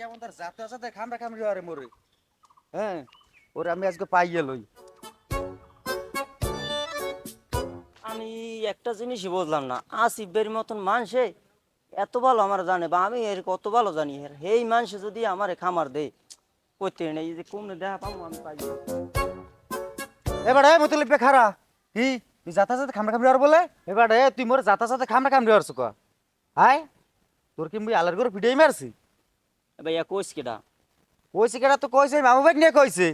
কেমন তার যাতে যাতে খামড়া খামড়ি আরে মোরে। হ্যাঁ ওরে আমি আজকে পাইয়ে লই। আমি একটা জিনিসই বুঝলাম না। আসিফের মতন মানুষে এত ভালো আমার জানে বা আমি এর কত ভালো জানি। এর এই মানুষে যদি আমারে খামার দেয় করতে নেই এই যে কমনে দেখা পাবো আমি পাই। এবারে মতলব বেখারা। কি? তুই যাতা যাতে খামড়া খামড়ি আর বলে? এবারে তুই মোর যাতা যাতে খামড়া খামড়ি আরছ ক হাই তোর কি মুই আলার করে ভিডিও মারছি? ভাইয়া কোচ কেটা কইছে কেডা তো কইছে মামু ভাই নিয়ে কইছে।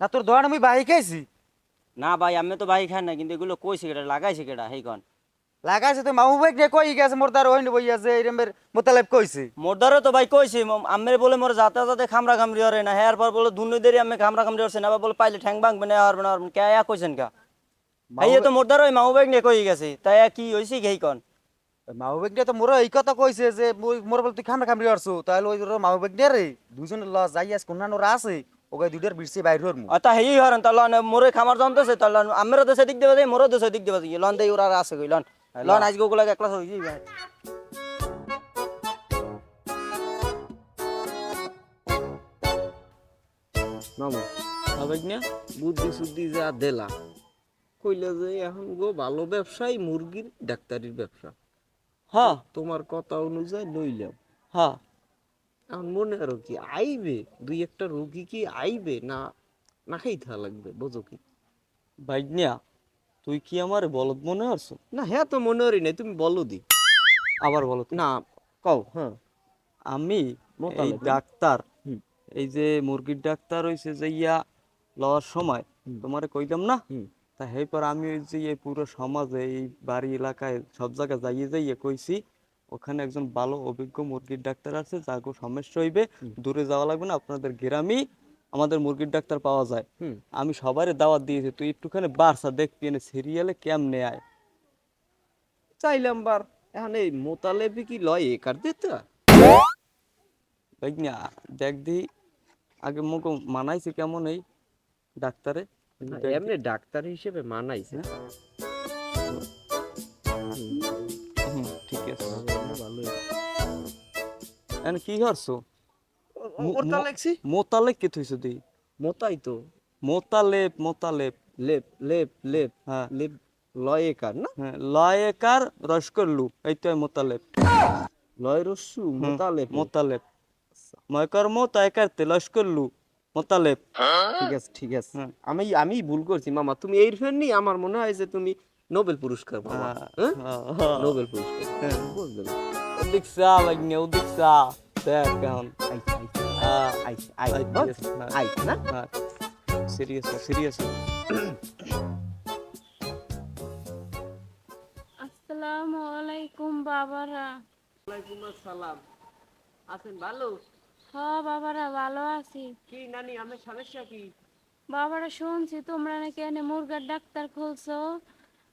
না তোর দোকানে মুই বাহি খাইছি। না ভাই আমি তো ভাই খাই না কিন্তু এগুলো কইছে কেটা লাগাইছে কেটা হেই কন। লাগাইছে তো মামু ভাই নিয়ে কই গেছে মোর তার হইনি বই আছে এরমের মোতালেব কইছে। মোরদারে তো ভাই কইছে আমের বলে মোর যাতে যাতে খামরা খামরি হরে না হ্যাঁ পর বলে দুনু দেরি আমি খামরা খামরি হরছে না বলে পাইলে ঠ্যাং ভাঙবে না আর না কে কইছেন কা? এই তো মোরদার ওই মামু ভাই নিয়ে কই গেছে তাই কি হইছে হেই মামু ভাই তো মোর এই কথা কইছে যে মুই- মোর বলে তুই খামড়া খামড়ি আরছু তাহলে ওই মামু ভাই রে দুজন ল যাই আস কোন ওরা আছে। ওকে দুইটার বিরসি বাইর হর মু আতা হেই হরেন তা লন মোরে খামার জানতেছে তা লন আমেরও দেশে দিক দেবে মোরও দেশে দিক দেবে লন দেই ওরা আছে কই লন। লন আজকে ওগুলা একলা হই যাই মামা সাবেক বুদ্ধি সুদ্ধি যা দেলা। কইলে যে এখন গো ভালো ব্যবসায়ী মুরগির ডাক্তারির ব্যবসা। হ্যাঁ তোমার কথা অনুযায়ী লইলাম। হ্যাঁ এখন মনে আরও কি আইবে দুই একটা রোগী কি আইবে না না খাইতে লাগবে বোঝো কি? ভাইনিয়া তুই কি আমার বলদ মনে হচ্ছে না হ্যাঁ তো মনে করি নাই তুমি বলো দি। আবার বলো না কও হ্যাঁ। আমি এই ডাক্তার এই যে মুরগির ডাক্তার হইছে যে ইয়া লওয়ার সময় তোমারে কইলাম না। তা সেই পর আমি ওই যে এই পুরো সমাজে এই বাড়ি এলাকায় সব জায়গায় যাইয়ে যাইয়ে কইছি ওখানে একজন ভালো অভিজ্ঞ মুরগির ডাক্তার আছে যাকে সমস্যা হইবে দূরে যাওয়া লাগবে না আপনাদের গ্রামেই আমাদের মুরগির ডাক্তার পাওয়া যায়। আমি সবারই দাওয়াত দিয়েছি তুই একটুখানি বারসা দেখবি এনে সিরিয়ালে কেমনে আয়। চাইলাম বার এখন এই মোতালেবি কি লয় একার দিতে দেখ দি আগে মুখ মানাইছে কেমন এই ডাক্তারে। এমনি ডাক্তার হিসেবে মানাইছে। হুম, ঠিক আছে। ভালো এখন কি করছ? মোতালেক কে থইছো দি মোতাই তো। মোতালেপ মোতালেপ লেপ। লেপ লেপ হ্যাঁ। লেপ লয় একার না? হ্যাঁ লয়কার রসকরলু এইটাই মোতালেপ লয় রসু মোতালেপ মোতালেপ ময়কর মো তাইকার তে লস্করলু মোতালেপ ঠিক আছে ঠিক আছে। হ্যাঁ। আমি আমি ভুল করছি মামা। তুমি এই আমার মনে হয় যে তুমি নোবেল পুরস্কার পাবা। হ্যাঁ? নোবেল পুরস্কার হ্যাঁ। ওদিক ওদিক দেখ আইস আইস হ্যাঁ আইস আইস হ্যাঁ। না? হ্যাঁ সিরিয়াস সিরিয়াস। আসসালামু আলাইকুম বাবারা। ওয়ালাইকুম আসসালাম। আছেন ভালো? হ বাবারা ভালো। আছি। কি নানি আমি সমস্যা কি? বাবারা শুনছি তোমরা নাকি এনে মুরগার ডাক্তার খুলছো?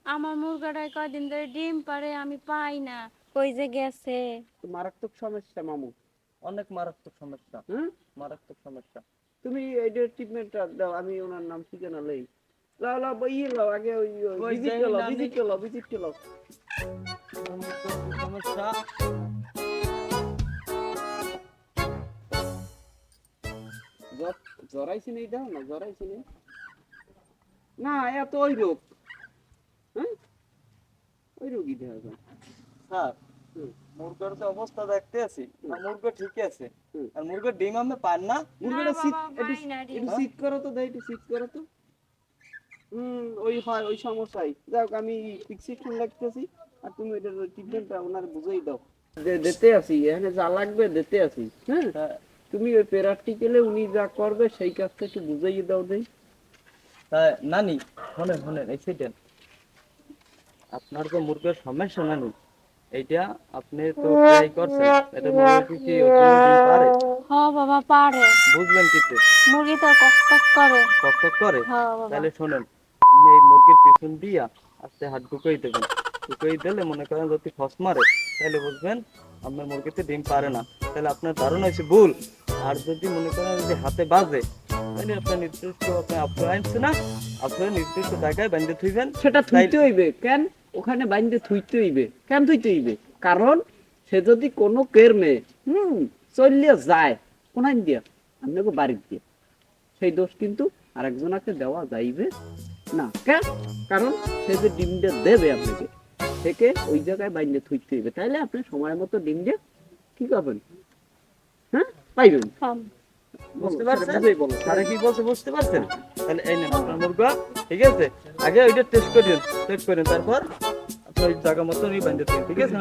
আমার মুরগাটায় কয়দিন ধরে ডিম পারে আমি পাই না। কই যে গেছে? মারাত্মক সমস্যা মামু। অনেক মারাত্মক সমস্যা। হুম? মারাত্মক সমস্যা। তুমি এইটা ট্রিটমেন্টটা দাও আমি ওনার নাম ঠিকানা লই। লাও লাও ইয়ে লাও আগে ওই ভিজিট লাও? ভিজিট লাও ভিজিট লাও। সমস্যা? জরাইছি নেই দাও না? জরাইছি নেই? না এত ওই রোগ। হ্যাঁ? ওই রোগই দেখা যায় স্যার হুম। মুরগার যে অবস্থা দেখতে আছি না মুরগা ঠিক আছে। আর মুরগার ডিম আমি পান না। মুরগিটা না সিট একটু করো তো দেই একটু সিট করো তো। হুম ওই হয় ওই সমস্যাই। যাক আমি আর তুমি এটার ট্রিটমেন্টটা ওনার বুঝাই দাও। দিতে আসি এখানে যা লাগবে দিতে আসি হ্যাঁ? তা- তুমি ওই প্র্যাকটিক্যালে উনি যা করবে সেই কাজটা একটু বুঝাইয়ে দাও দেই। নানি শোনেন শোনেন এই সেটেন আপনার তো মুরগের সমস্যা নানি। এইটা আপনি তো ট্রাই করছেন। এটা মুরগি কি পারে? হ বাবা পারে। বুঝলেন কিছু মুরগি তো কক করে। কক করে? হ তাহলে শোনেন আপনি এই মুরগির পিছন দিয়া আস্তে হাত ঢুকাই দেবেন। ঢুকাই দিলে মনে করেন যদি ফস মারে তাহলে বুঝবেন আপনার মুরগিতে ডিম পারে না। তাহলে আপনার ধারণা হয়েছে ভুল। আর যদি মনে করেন যদি হাতে বাজে তাহলে আপনার নির্দিষ্ট আপনার আপনার আনছে না আপনার নির্দিষ্ট জায়গায় বেঁধে থুইবেন। সেটা থুইতে হইবে কেন? ওখানে বাইন্দে থুইতে হইবে। কেন থুইতে হইবে? কারণ সে যদি কোনো কেরমে হুম চললে যায় কোনাইন দিয়া? আপনাকে বাড়ির দিয়ে। সেই দোষ কিন্তু আরেকজনকে দেওয়া যাইবে না। কেন? কারণ সে যে ডিমটা দেবে আপনাকে থেকে ওই জায়গায় বাইরে থুইতে হইবে। তাইলে আপনি সময় মতো ডিমটা কি করবেন? হ্যাঁ? পাইবেন? কম বুঝতে পারছেন? কি বলছে বুঝতে পারছেন? তাহলে এই নেন আপনার মুরগা ঠিক আছে? আগে ওইটা টেস্ট করেন করেন তারপর আপনি জায়গা মতো নিয়ে ঠিক আছে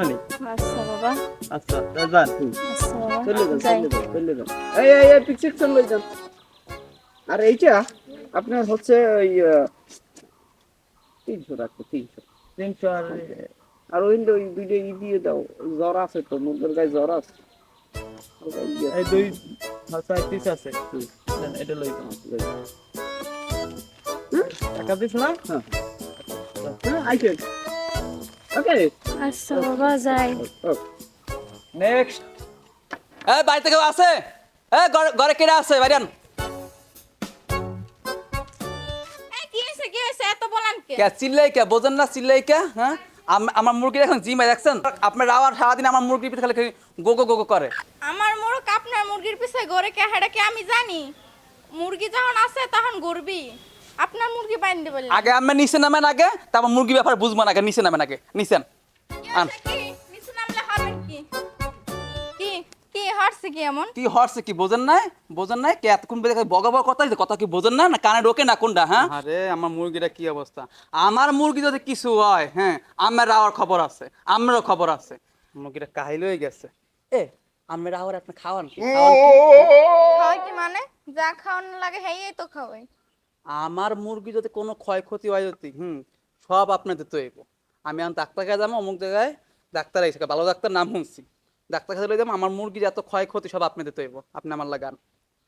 আচ্ছা বাবা। আচ্ছা যান। আচ্ছা চলে যান চলে যান চলে যান। এই এই এই পিকচার চলে যান। আর এইটা আপনার হচ্ছে ওই তিনশো রাখো তিনশো। তিনশো আর আর ওই দুইটা ই দিয়ে দাও জ্বর আছে তো মুরগের গায়ে জ্বর আছে। এই দুই ছয় পিস আছে। এটা লই টাকা দিস না? হ্যাঁ। আইটেন ওকে। আচ্ছা বাবা যাই নেক্সট এই বাড়িতে কেউ আছে? এ ঘরে কেটে আছে? বাইরান কি হয়েছে কি হয়েছে এত বলেন কে? কে চিল্লাই কে বোঝেন না চিল্লাই কে হ্যাঁ? আমার মুরগি এখন জিমে দেখছেন? আপনার রাওয়ার সারাদিন আমার মুরগির পিছনে খালি গো গো গো গো করে। আমার মুরগ আপনার মুরগির পিছে গড়ে কে হেডা কে আমি জানি। মুরগি যখন আছে তখন গড়বি। আপনার মুরগি বাইন্দে দেবে আগে আমি নিচে নামেন আগে তারপর মুরগি ব্যাপার বুঝব না আগে নিচে নামেন আগে। নিচেন আন। কি এমন? কি কি বোঝেন নাই? বোঝেন নাই? কে এতক্ষণ বেঁধে বগ বগ কথা কথা কি বোঝেন না? না কানে ঢোকে না কোনটা হ্যাঁ? আরে আমার মুরগিটা কি অবস্থা? আমার মুরগি যদি কিছু হয় হ্যাঁ আমার আওয়ার খবর আছে। আমারও খবর আছে। মুরগিটা কাহিল হয়ে গেছে। এ আমার আওয়ার আপনি খাওয়ান কি? খাওয়ান কি? মানে? যা খাওয়ানো লাগে হেই তো খাওয়াই। আমার মুরগি যদি কোনো ক্ষয়ক্ষতি হয় যদি হুম সব আপনাদের তো আমি এখন ডাক্তার কাছে যাব অমুক জায়গায় ডাক্তার আইসে ভালো ডাক্তার নাম শুনছি। ডাক্তার কাছে লই যাব আমার মুরগির এত ক্ষয়ক্ষতি সব আপনাদের তো এবো আপনি আমার লাগান।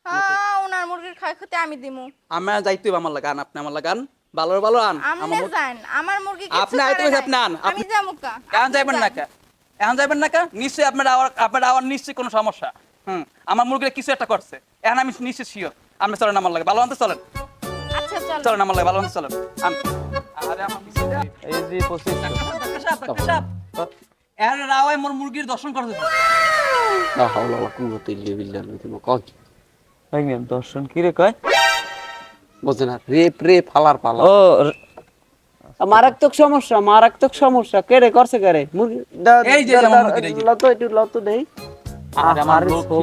হ্যাঁ ওনার মুরগির ক্ষয়ক্ষতি আমি দিমু। আমার যাইতে হবে আমার লাগান আপনি আমার লাগান। ভালো ভালো আন। আমার আমনে যান আমার মুরগি কিছু আপনি আইতে বলছে আপনি আন, আমি আপনি- যাব কা? এখন যাইবেন না কে? এখন যাইবেন না কে? নিশ্চয়ই আপনার আওয়ার আপনার আওয়ার নিশ্চয়ই কোনো সমস্যা। হুম আমার মুরগির কিছু একটা করছে। এখন আমি নিশ্চয় শিওর আপনি চলেন আমার লাগে। ভালো আনতে চলেন। আচ্ছা চল চলেন আমার লাগে ভালো আনতে চলেন। আন। আরে আমার। এই যে পঁচিশ এর রাওয়াই মোর মুরগির দর্শন করতে দিন। লা হাওলা ওয়ালা কুওয়াতা ইল্লা বিল্লাহ তুমি কন একদম দর্শন কি রে কয়? রেপ ফালার পালা। ও মারাত্মক সমস্যা মারাত্মক সমস্যা। কে রে করছে কে রে? মুরগি এই যে। লতো একটু লতো দেই। আরে আমার আরে লক্ষ্মী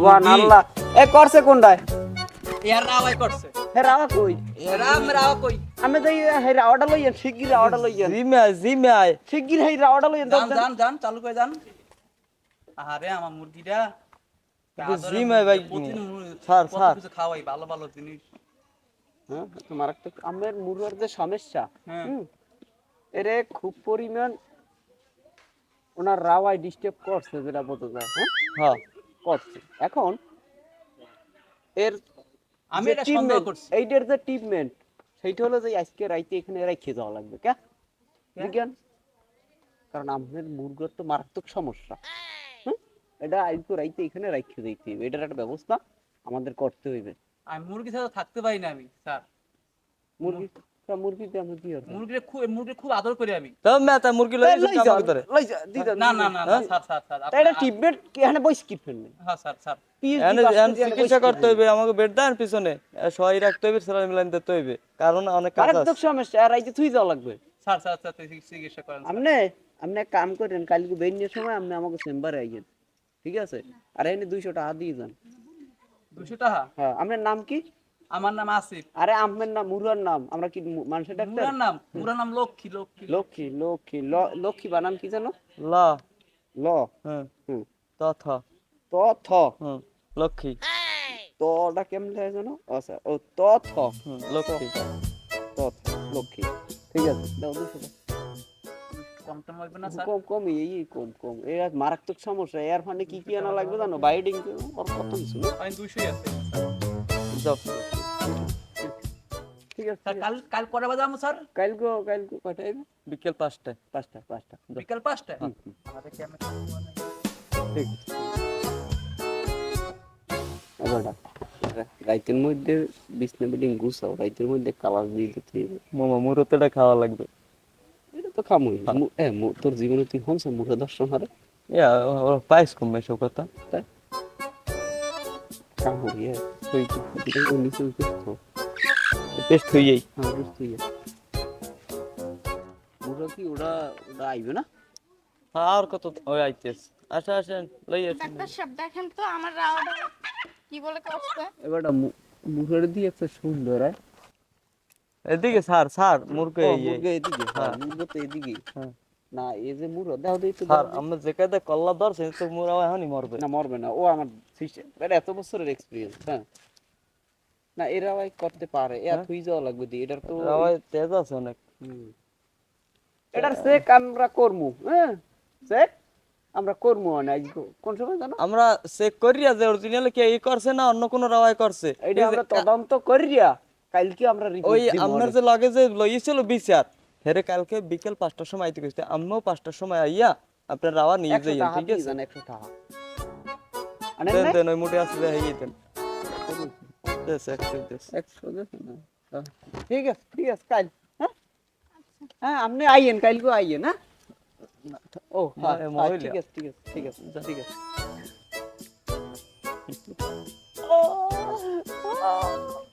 এ করছে কোনটায় এর রাওয়াই করছে। হে রাওয়া কই? এর আম রাওয়া কই? আমি তো হে রাওয়াটা লইয়া শিগগির রাওয়াটা জিমে আয় জিমে আয় শিগগির হে রাওয়াটা লইয়া যান, যান, যান, চালু করে যান। আরে আমার মুরগিটা জিম ভাই। কত ছাড়। কিছু খাওয়াই ভালো ভালো জিনিস হ্যাঁ তো মারাত্মক আমের মুরগার যে সমস্যা হ্যাঁ। হুম, এরে খুব পরিমাণ ওনার রাওয়ায় ডিস্টার্ব করছে যেটা বোঝা যায় হ্যাঁ হ্যাঁ করছে এখন এর আমি এটা সন্দেহ করছি এইটার যে ট্রিটমেন্ট সেইটা হলো যে আজকে রাইতে এখানে রাইখে যাওয়া লাগবে কে বিজ্ঞান কারণ আমাদের মুরগের তো মারাত্মক সমস্যা। হুম? এটা আজকে রাইতে এখানে রাইখে যাইতে হবে। এটার একটা ব্যবস্থা আমাদের করতে হইবে। আমি মুরগি ছাড়া থাকতে পারি না আমি স্যার। মুরগি? তা মুরগিতে আমরা কি মুরগির খুব মুরগি খুব আদর করি আমি। তো মেতা মুরগি লই লই যাও, ধরে লই যাও, দি না না না না স্যার স্যার স্যার এটা আপনি- এখানে বইস কি ফেলবে হ্যাঁ স্যার স্যার। এনে এনে চিকিৎসা করতে হইবে আমাকে বেড দেন পিছনে। সহায় রাখতে হইবে স্যালাইন মিলাইন দিতে হইবে। কারণ অনেক কাজ মারাত্মক আছে সমস্যা আর রাইতে থুই যাওয়া লাগবে। স্যার স্যার স্যার চিকিৎসা করেন আপনি আপনি কাম করেন কালকে বেরিয়ে সময় আপনি আমাকে চেম্বারে আইয়েন। ঠিক আছে? আর এনে দুইশো টাকা দিয়ে যান দুশো টাকা? হ্যাঁ আপনার নাম কি? আমার নাম আসিফ। আরে নাম মুরার নাম। আমরা কি মানুষের ডাক্তার? পুরার নাম পুরার নাম লক্ষ্মী লক্ষ্মী। লক্ষ্মী লক্ষ্মী। ল- লক্ষ্মী বানান কি জানো ল। ল। হুম। হুম। তথ ত থ। হুম লক্ষ্মী। তটা কেমন লাগে জানো আচ্ছা ও ত থ। হুম লক্ষ্মী। ত থ লক্ষ্মী। ঠিক আছে দাও দুশো কম টম লাগবে না স্যার? কম কম এই এই কম কম। এর মারাত্মক সমস্যা। এর ফান্ডে কি কি আনা লাগবে জানো? বাইডিং আর কত কিছু আমি দুইশোই আছে যাও। ঠিক আছে কাল কাল কটা বাজে আমো স্যার? কালকে কালকে কয়টা বিকেল পাঁচটায়। পাঁচটা। বিকাল পাঁচটায় ঠিক এবারটা রাইতের মধ্যে বিছনা বিল্ডিং গুছাও। রাইতের মধ্যে কালার দিয়ে দিতে হবে মামা মুরতেটা খাওয়া লাগবে। এটা তো খামুই। মু- তোর জীবনে তুই হমস মুখে দর্শন হারে ইয়া পাইস কম এসব কথা। কামড়ি হ্যাঁ তুই তুই নিচে তো বেশ তুই এই হ্যাঁ বেশ তুই ওরা কি ওরা ওরা আইবে না আর কত ওই আইতেস আচ্ছা আসেন লই আসেন ডাক্তার সাহেব দেখেন তো আমার রাওয়াটা কি বলে কষ্ট এবারটা মুখের দিয়ে একটা সুন্দর হ্যাঁ এদিকে স্যার স্যার মুরগে ও, এই মুরগা এদিকে হ্যাঁ মুরগা তো এদিকে না এই যে মুরো দাও দিই তো স্যার আমরা যে কায়দা কল্লা ধরছে তো মুরা এখনই মরবে। না মরবে না ও আমার সিস্টেম এত বছরের এক্সপিরিয়েন্স হ্যাঁ। না এরা ভাই করতে পারে এত হয়ে। যাওয়া লাগবে দি এটার তো সবাই তেজ আছে অনেক। এটার চেক আমরা করমু হ্যাঁ। চেক আমরা করমু না কোন সময় জানো? আমরা চেক করিয়া যে অরিজিনাল কে ই করছে না অন্য কোন রাওয়াই করছে। এটা আমরা তদন্ত করিয়া কালকে আমরা report ওই দিমু আপনার যে লাগে যে লইছিল বিচার হেরে কালকে বিকেল পাঁচটার সময় আইতে কইতে আমিও পাঁচটার সময় আইয়া আপনার রাওয়া নিয়ে যাই ঠিক আছে? একশো টাকা। দেন দেন ওই না। হ্যাঁ। ঠিক আছে ঠিক আছে কাল হ্যাঁ? হ্যাঁ আপনি আইয়েন কালকে আইয়েন হ্যাঁ? ও হ্যাঁ, হ্যাঁ, ঠিক আছে ঠিক আছে ঠিক আছে ঠিক আছে।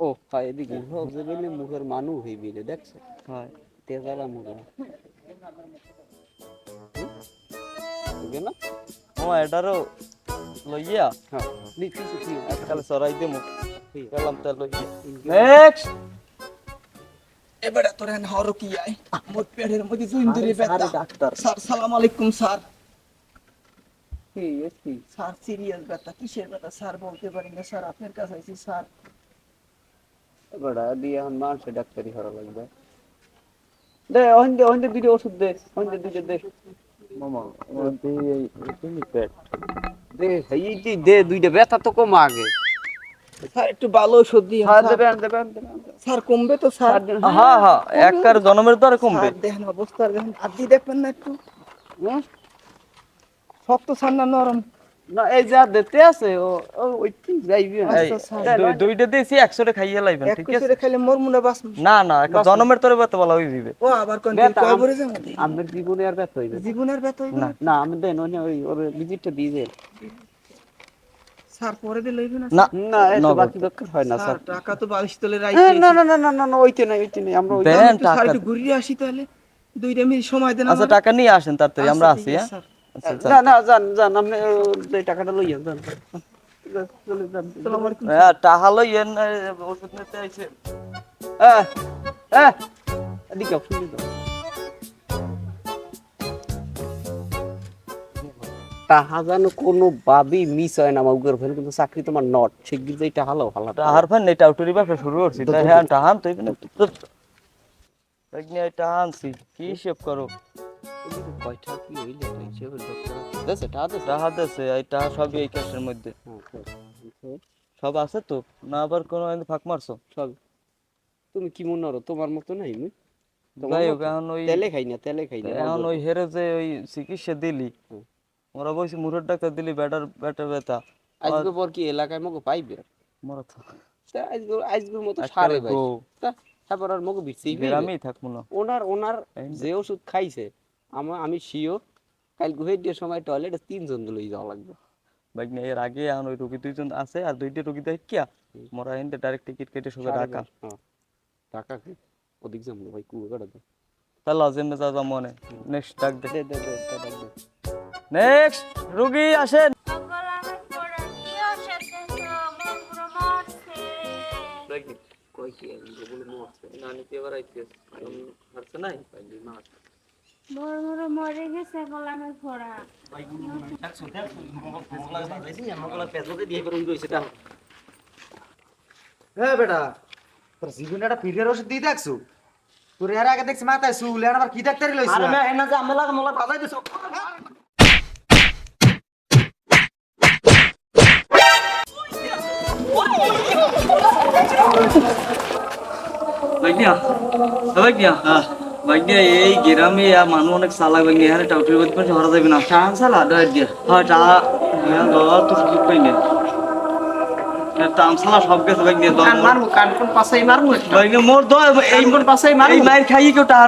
ও হ্যাঁ এদিকে হোক যে বলে মুখের মানু হইবি রে দেখছ হয় তেজালা মুখে বুঝবে না ও এটারও লইয়া হ্যাঁ দিচ্ছি দিচ্ছি কালে সরাই দেবো ঠিক আছে। গেলাম তা লইয়া নেক্সট এবারে তোর এখানে হরো কি আই মোর পেটের মধ্যে জুইন্দুরি ব্যথা ডাক্তার স্যার সালাম আলাইকুম স্যার ঠিক আছে স্যার সিরিয়াস ব্যথা কিসের ব্যথা স্যার বলতে পারি না স্যার আপনার কাছে আইছি স্যার বড়া দিয়ে এখন মানুষের ডাক্তারি করা লাগবে। দে ওখানে ওখানে দুটো ওষুধ দে ওখানে দুটো দে। মামা পেট দে এই যে দে দুইটা ব্যথা তো কম আগে। স্যার একটু ভালো হ্যাঁ দেবেন দেবেন দেবেন। স্যার কমবে তো স্যার। হ্যাঁ হ্যাঁ একবার জন্মের দ্বারা কমবে। দেখেন অবস্থা দেখেন দেখবেন না একটু। হ্যাঁ? শক্ত স্যার না নরম? না এই যা দিতে আছে ও ও ওইটি যাইবি। এই, স্যার। দুই- দুইটা দিয়েছি একশোটা খাইয়ে লাইবেন এক ঠিক কুচি আছে? খাইলে মোর মনে বাস না না জন্মের তরে ব্যথা বলা হয়ে যাবে ও আবার কোন ব্যথা কয় আম- বলে যাব? জীবনে আর ব্যথা হইবে জীবনের ব্যথা হইবে না? না আমি দেন ওই ওই ওর ভিজিটটা দিয়ে দেন। স্যার পরে দিলে হইবে না না না এত বাকি দরকার হয় না স্যার স্যার। টাকা তো বালিশ তলে হ্যাঁ, না না না না না না ওইতে নাই ওইতে নাই আমরা ওই স্যার একটু ঘুরিয়ে আসি তাহলে। দুইটা মিনিট সময় দেন আচ্ছা টাকা নিয়ে আসেন তাড়াতাড়ি আমরা আচ্ছা, আছি হ্যাঁ? আছে, স্যার। আচ্ছা, না আচ্ছা। না যান যান আপনি এই টাকাটা লইয়া যান চলে যান আসসালামু আলাইকুম। হ্যাঁ টাকা লইয়েন ওষুধ নিতে আইছে হ্যাঁ হ্যাঁ এদিকে আও, শুনবি তো। তাহা যেন কোনো ভাবেই মিস হয় না আমার উপর ফেলে কিন্তু চাকরি তোমার নট শিগগির যে এটা হালাও হালা টাহার ফান নেই টাউটুরি ব্যবসা শুরু করছি তাই হ্যাঁ টাহান তুই টাহান কি হিসেব করো কয়টা কি হইলে? তো হিসেবে দেশে টাকা দেশে? টাহা দেছে এই টাহা সবই এই ক্যাশের মধ্যে। সব আছে তো? না আবার কোনো ফাঁক মারছো? সব তুমি কি মনে করো? তোমার মতো নাই আমি যাই হোক এখন ওই তেলে খাই না তেলে খাই না এখন ওই হেরে যে ওই চিকিৎসা দিলি ওরা বলছি মুরের ডাক্তার দিলি ব্যাটার ব্যাটার ব্যথা। আজকে পর কি এলাকায় মগো পাইবে? মরা তো। তা আজকে আজকের মতো সারে ভাই। তারপর আর মগো বিচ্ছি গ্রামেই থাকব না ওনার ওনার যে ওষুধ খাইছে আমার আমি শিও কাল গুহের সময় টয়লেটে তিনজন লই যাওয়া লাগবে। বাইক নিয়ে এর আগে এখন ওই রুগী দুইজন আছে আর দুইটা রুগী দেখ কিয়া মোরা এনতে ডাইরেক্ট টিকিট কেটে সোজা ঢাকা। হ্যাঁ। ঢাকা কি? ওদিক যাব ভাই কুয়ে কাটা দে। তাহলে আজিমে যা যা মনে নেক্সট ডাক দে। দে দে দে দে। নেক্সট রুগী আসেন। কি কই কি আমি বলে মরছে। না নিতে এবার আইতে হারছে নাই? মোর মোর মরে গেছে গলামের ফোড়া হ্যাঁ বেটা তোর জীবনে একটা পিঠের ওষুধ দিয়ে দেখছ তোর এর আগে দেখছি মাথায় চুল এর আবার কি ডাক্তারি লইছ আরে মে এনা যে আমলা আমলা বাজাই দিছো। ভাগ্নিয়া ভাগ্নিয়া ভাগ্নিয়া এই গ্রামে মানুষ অনেক চালাক ভাগ্নিয়া এখানে টাউটির মধ্যে কোনো হরা যাবে না। টান চালা ডয় দিয়া। হ্যাঁ টা হ্যাঁ দাদা তো সুযোগ পাই না।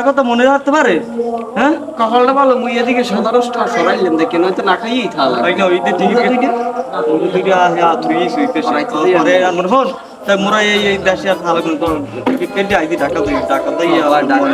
কথা মনে রাখতে পারে? হ্যাঁ? কপালটা ভালো মুই এদিকে সাধারণটা সরাইলাম দেখে নয়তো না খাইয়েই থাকলাম তুই মোরা এই এই দেশে আর থাকলে কিন্তু কেটে আইদি টাকা দিই টাকা দিয়ে আবার ডাকা